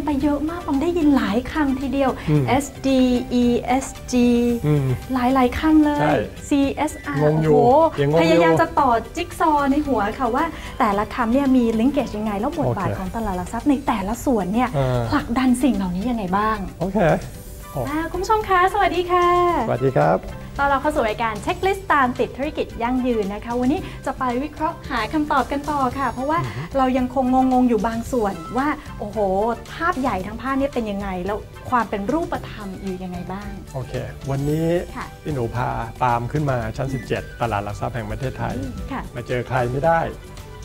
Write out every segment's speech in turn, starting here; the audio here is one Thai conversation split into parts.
กันไปเยอะมากผมได้ยินหลายคำทีเดียวอืม SD ESG อืมหลายหลายๆคำเลใช่ย CSR งงอยู่โอ้โหยังงงอยู่พยายามจะต่อจิ๊กซอว์ในหัวค่ะว่า แต่ละคำเนี่ยมีลิงเกจยังไง แล้วบทบาทโอเคของตลาดหลักทรัพย์ในแต่ละส่วนเนี่ยเออผลักดันสิ่งเหล่านี้ยังไงบ้าง โอเคโอ้อ่าคุณผู้ชมคะ สวัสดีค่ะ สวัสดีครับ ตอนเราเข้าสู่รายการเช็คลิสต์ตามติดธุรกิจยั่งยืนนะคะ วันนี้จะไปวิเคราะห์หาคำตอบกันต่อค่ะ เพราะว่าเรายังคงงงๆอยู่บางส่วนว่า โอ้โห ภาพใหญ่ทั้งภาพเนี้เป็นยังไง แล้วความเป็นรูปธรรมอยู่ยังไงบ้าง โอเค วันนี้ค่ะพี่หนูพาปาล์มขึ้นมาชั้น 17 ตลาดหลักทรัพย์แห่งประเทศไทยค่ะมาเจอใครไม่ได้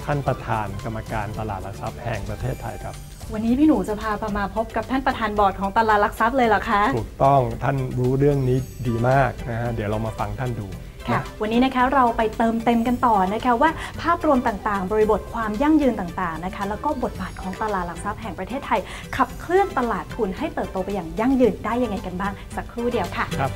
ท่านประธานกรรมการตลาดหลักทรัพย์แห่งประเทศไทยครับ วันนี้พี่หนูจะพาประมาพบกับท่านประธานบอร์ดของตลาดหลักทรัพย์เลยเหรอคะ ถูกต้องท่านรู้เรื่องนี้ดีมากนะฮะเดี๋ยวเรามาฟังท่านดูค่ะนะวันนี้นะคะเราไปเติมเต็มกันต่อนะคะว่าภาพรวมต่างๆ บริบทความยั่งยืนต่างๆนะคะ แล้วก็บทบาทของตลาดหลักทรัพย์แห่งประเทศไทย ขับเคลื่อนตลาดทุนให้เติบโตไปอย่างยั่งยืนได้ยังไงกันบ้าง สักครู่เดียวค่ะครับ